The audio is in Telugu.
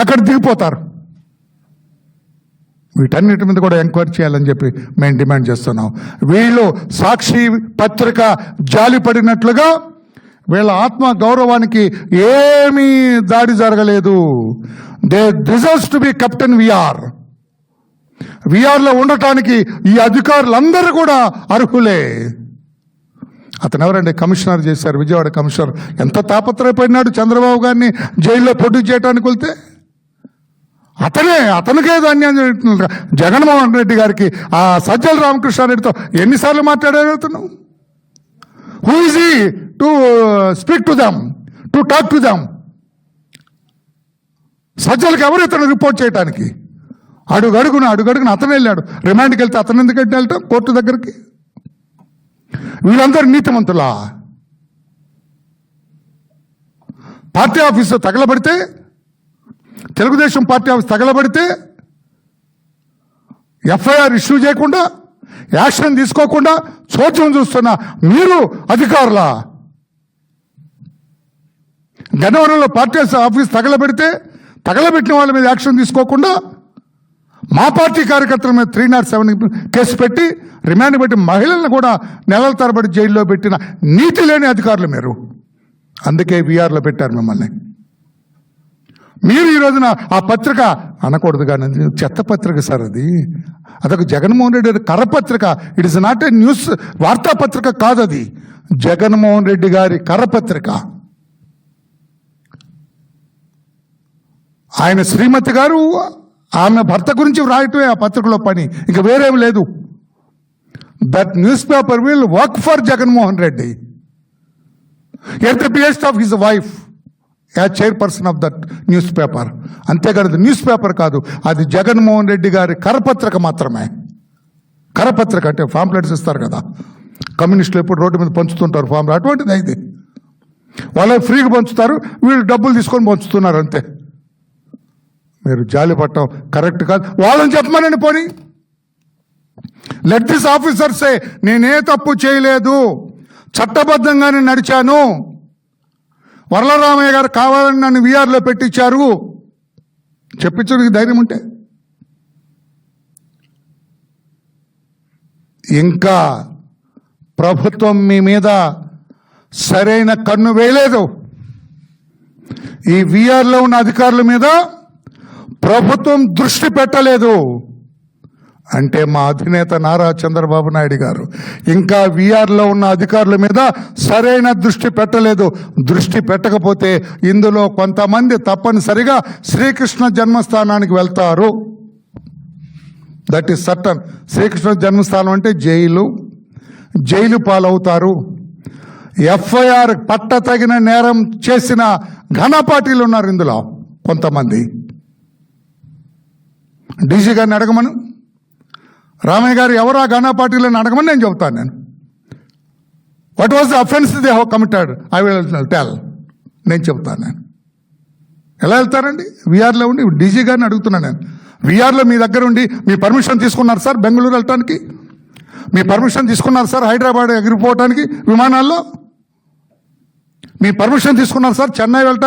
అక్కడ దిగిపోతారు. వీటన్నిటి మీద కూడా ఎంక్వైరీ చేయాలని చెప్పి మేము డిమాండ్ చేస్తున్నాం. వీళ్ళు సాక్షి పత్రిక జాలి పడినట్లుగా వీళ్ళ ఆత్మ గౌరవానికి ఏమీ దాడి జరగలేదు. They deserves to be captain VR. విఆర్లో ఉండటానికి ఈ అధికారులందరూ కూడా అర్హులే. అతను ఎవరండి కమిషనర్ చేశారు విజయవాడ కమిషనర్. ఎంత తాపత్రయపడినాడు చంద్రబాబు గారిని జైల్లో పోటీ చేయడానికి వెళ్తే? అతనే అతనికే అన్యాయం జరుగుతుంది. జగన్మోహన్ రెడ్డి గారికి ఆ సజ్జల రామకృష్ణారెడ్డితో ఎన్నిసార్లు మాట్లాడారు అతను who is he to speak to them to talk to them సజ్జలకు ఎవరు ఇతను రిపోర్ట్ చేయడానికి అడుగడుగున అడుగడుగున అతను వెళ్ళాడు. రిమాండ్కి వెళ్తే అతను ఎందుకు వెళ్ళటం? కోర్టు దగ్గరికి. వీళ్ళందరూ నీతిమంతులా? పార్టీ ఆఫీసు తగలబడితే తెలుగుదేశం పార్టీ ఆఫీస్ తగలబడితే ఎఫ్ఐఆర్ ఇష్యూ చేయకుండా యాక్షన్ తీసుకోకుండా చోద్యం చూస్తున్న మీరు అధికారుల? గన్నవరంలో పార్టీ ఆఫీస్ తగలబెడితే తగలబెట్టిన వాళ్ళ మీద యాక్షన్ తీసుకోకుండా మా పార్టీ కార్యకర్తల మీద త్రీ నాట్ సెవెన్ కేసు పెట్టి రిమాండ్ పెట్టి మహిళలను కూడా నెలల తరబడి జైల్లో పెట్టిన నీతి లేని అధికారులు మీరు. అందుకే విఆర్లో పెట్టారు మిమ్మల్ని. మీరు ఈ రోజున ఆ పత్రిక అనకూడదు కానీ చెత్త పత్రిక సార్ అది. అదొక జగన్మోహన్ రెడ్డి గారి కరపత్రిక. It is not a news వార్తాపత్రిక కాదు అది. జగన్మోహన్ రెడ్డి గారి కరపత్రిక. ఆయన శ్రీమతి గారు ఆమె భర్త గురించి వ్రాయటమే ఆ పత్రికలో పని. ఇంకా వేరేం లేదు. That newspaper will work for Jaganmohan Reddy. At the best of his wife as chairperson of that newspaper అంతేకాదు న్యూస్ పేపర్ కాదు. అది జగన్మోహన్ రెడ్డి గారి కరపత్రిక మాత్రమే. కరపత్రిక అంటే ఫాంప్లెట్స్ ఇస్తారు కదా. కమ్యూనిస్టులు ఎప్పుడు రోడ్డు మీద పంచుతుంటారు ఫామ్ అటువంటిది ఇది వాళ్ళే ఫ్రీగా పంచుతారు వీళ్ళు డబ్బులు తీసుకొని పంచుతున్నారు అంతే. మీరు జాలి పట్టడం కరెక్ట్ కాదు. వాళ్ళని చెప్పమనండి పోనీ. లెట్ దిస్ ఆఫీసర్సే నేనే తప్పు చేయలేదు. చట్టబద్ధంగానే నడిచాను. వరలరామయ్య గారు కావాలని నన్ను వీఆర్లో పెట్టించారు. చెప్పించడానికి ధైర్యం ఉంటే. ఇంకా ప్రభుత్వం మీ మీద సరైన కన్ను వేయలేదు. ఈ వీఆర్లో ఉన్న అధికారుల మీద ప్రభుత్వం దృష్టి పెట్టలేదు. అంటే మా అధినేత నారా చంద్రబాబు నాయుడు గారు. ఇంకా వీఆర్లో ఉన్న అధికారుల మీద సరైన దృష్టి పెట్టలేదు. దృష్టి పెట్టకపోతే ఇందులో కొంతమంది తప్పనిసరిగా శ్రీకృష్ణ జన్మస్థానానికి వెళ్తారు. That is certain. శ్రీకృష్ణ జన్మస్థానం అంటే జైలు. జైలు పాలవుతారు. ఎఫ్ఐఆర్ పట్ట తగిన నేరం చేసిన ఘనపాటీలు ఉన్నారు ఇందులో కొంతమంది. డీజీ గారిని అడగమను. రామయ్య గారు ఎవరు ఆ ఘనా పార్టీలను అడగమని నేను చెబుతాను నేను. What was the offence they have committed I will tell నేను చెబుతాను నేను. ఎలా వెళ్తారండి? విఆర్లో ఉండి డీజీ గారిని అడుగుతున్నాను నేను. విఆర్లో మీ దగ్గర ఉండి మీ పర్మిషన్ తీసుకున్నారు సార్ బెంగళూరు వెళ్ళటానికి మీ పర్మిషన్ తీసుకున్నారు సార్ హైదరాబాద్ ఎగిరిపోవటానికి? విమానాల్లో? మీ పర్మిషన్ తీసుకున్నారు సార్ చెన్నై వెళ్ళటానికి